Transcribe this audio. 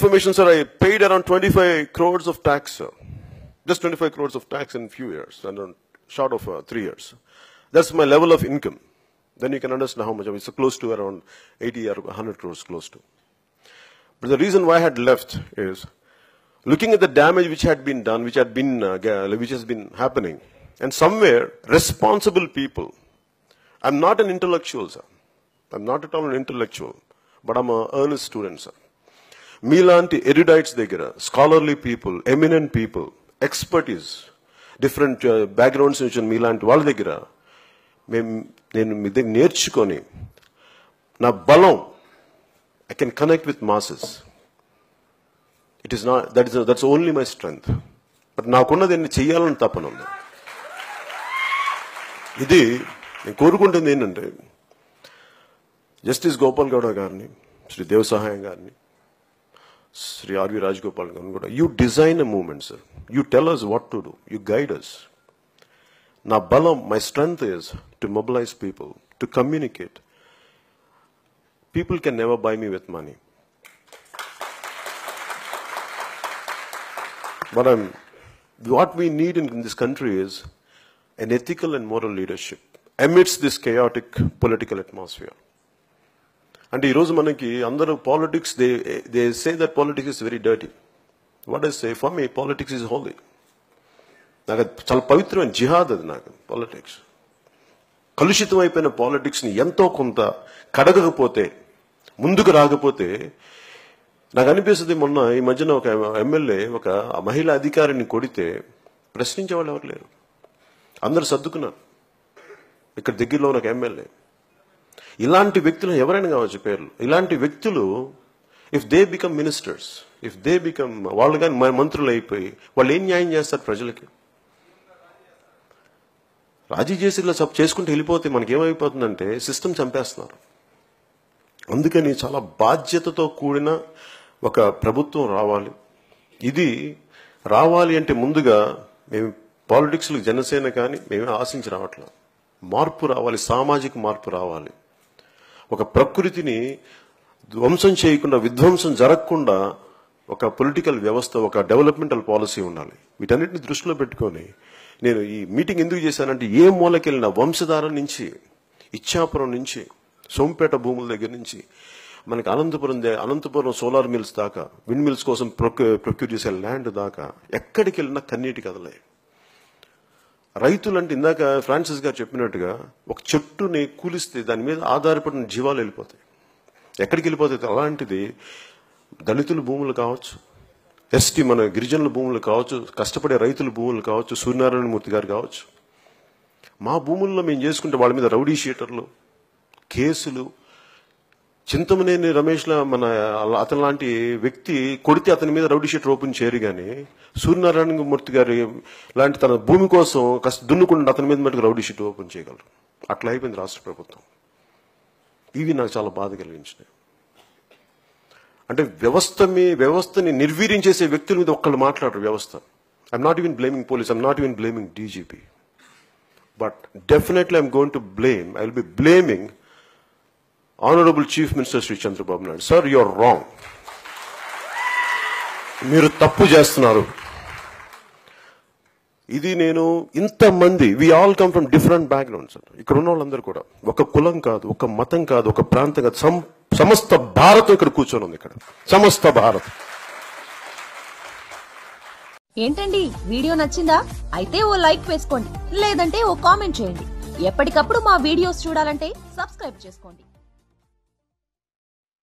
information, sir, I paid around 25 crores of tax, sir. Just 25 crores of tax in few years, and short of uh, three years. That's my level of income. Then you can understand how much. I mean, It's close to around 80 or 100 crores, close to. But the reason why I had left is looking at the damage which had been done, which had been, uh, which has been happening, and somewhere responsible people. I'm not an intellectual, sir. I'm not at all an intellectual, but I'm a earnest student, sir. మీలాంటి erudites దగ్గర scholarly people eminent people expertise different uh, backgrounds నుంచి మీలాంటి వాళ్ళ దగ్గర మేము నేను మీ దగ్గర నేర్చుకొని నా బలం I can connect with masses it is not that is that's only my strength but నాకున్నది ఎన్ని చెయ్యాలని తప్పనుంది ఇది నేను కోరుకుంటుంది ఏంటంటే జస్టిస్ గోపాల్ గౌడ గారిని శ్రీ దేవ సహాయం గారిని Sri R.V. Rajgopal Gangoda, you design a movement, sir. You tell us what to do. You guide us. Now, Balam, my strength is to mobilize people, to communicate. People can never buy me with money. But I'm, what we need in, in this country is an ethical and moral leadership amidst this chaotic political atmosphere. అంటే ఈరోజు మనకి అందరూ politics they they say that politics is very dirty what is say for me politics is holy నాకు చాలా పవిత్రమైన జిహాద్ అది నాకు politics కలుషితం అయిపోయిన పాలిటిక్స్ని ఎంతో కొంత కడగకపోతే ముందుకు రాకపోతే నాకు అనిపిస్తుంది మొన్న ఈ మధ్యన ఒక ఎమ్మెల్యే ఒక మహిళా అధికారిని కొడితే ప్రశ్నించే వాళ్ళు ఎవరు లేరు. అందరు సర్దుకున్నారు. ఇక్కడ దగ్గరలో ఉన్న ఒక ఎమ్మెల్యే. ఇలాంటి వ్యక్తులు ఎవరైనా కావచ్చు పేర్లు. ఇలాంటి వ్యక్తులు if they become ministers if they become వాళ్ళు కానీ మంత్రులు అయిపోయి వాళ్ళు ఏం న్యాయం చేస్తారు ప్రజలకి? రాజీ చేసి ఇలా సబ్ చేసుకుంటూ వెళ్ళిపోతే మనకి ఏమైపోతుందంటే సిస్టమ్ చంపేస్తున్నారు. అందుకని చాలా బాధ్యతతో కూడిన ఒక ప్రభుత్వం రావాలి. ఇది రావాలి అంటే ముందుగా మేము పాలిటిక్స్లో జనసేన కానీ మేమే ఆశించి రావట్లేదు మార్పు రావాలి సామాజిక మార్పు రావాలి. ఒక ప్రకృతిని ధ్వంసం చేయకుండా విధ్వంసం జరగకుండా ఒక పొలిటికల్ వ్యవస్థ ఒక డెవలప్మెంటల్ పాలసీ ఉండాలి. వీటన్నిటిని దృష్టిలో పెట్టుకొని నేను ఈ మీటింగ్ ఎందుకు చేశానంటే ఏ మూలకెళ్ళిన వంశధారం నుంచి ఇచ్చాపురం నుంచి సోంపేట భూముల దగ్గర నుంచి మనకి అనంతపురం దే- అనంతపురం సోలార్ మిల్స్ దాకా విండ్ మిల్స్ కోసం ప్రొక్యూర్ చేసే ల్యాండ్ దాకా ఎక్కడికి వెళ్ళినా కన్నీటి కదలే. రైతులు అంటే ఇందాక ఫ్రాన్సిస్ గారు చెప్పినట్టుగా ఒక చెట్టుని కూలిస్తే దాని మీద ఆధారపడిన జీవాలు వెళ్ళిపోతాయి. ఎక్కడికి వెళ్ళిపోతాయి? అలాంటిది దళితుల భూములు కావచ్చు. ఎస్టీ మన గిరిజనుల భూములు కావచ్చు కష్టపడే రైతుల భూములు కావచ్చు సూర్యనారాయణమూర్తి గారు కావచ్చు. మా భూముల్లో మేము చేసుకుంటే వాళ్ళ మీద రౌడీ షీటర్లు కేసులు చింతమనేని రమేష్లా మన అతని లాంటి వ్యక్తి కొడితే అతని మీద రౌడీ షీట్ ఓపెన్ చేయరు కానీ సూర్యనారాయణ మూర్తి గారి లాంటి తన భూమి కోసం కష్ట దున్నుకుండా అతని మీద మటుకు రౌడీ షీట్ ఓపెన్ చేయగలరు. అట్లా అయిపోయింది రాష్ట్ర ప్రభుత్వం. ఇవి నాకు చాలా బాధ కలిగించినాయి అంటే వ్యవస్థ మీ వ్యవస్థని నిర్వీర్యం చేసే వ్యక్తుల మీద ఒక్కళ్ళు మాట్లాడరు వ్యవస్థ. I'm not even blaming police I'm not even blaming DGP but definitely I'm going to blame I will be blaming honourable chief minister Shri Chandrababu Naidu sir your wrong మీరు తప్పు చేస్తున్నారు. ఇది నేను ఇంతమంది we all come from different backgrounds ఇక్కడ ఉన్న వాళ్ళందరూ కూడా. ఒక కులం కాదు ఒక మతం కాదు ఒక ప్రాంతం కాదు. సం- సమస్త భారత్ ఇక్కడ కూర్చొని ఉంది ఇక్కడ. సమస్త భారత్. ఏంటండి? వీడియో నచ్చిందా? అయితే ఓ లైక్ వేసుకోండి. లేదంటే ఓ కామెంట్ చేయండి. ఎప్పటికప్పుడు మా వీడియోస్ చూడాలంటే సబ్స్క్రైబ్ చేసుకోండి.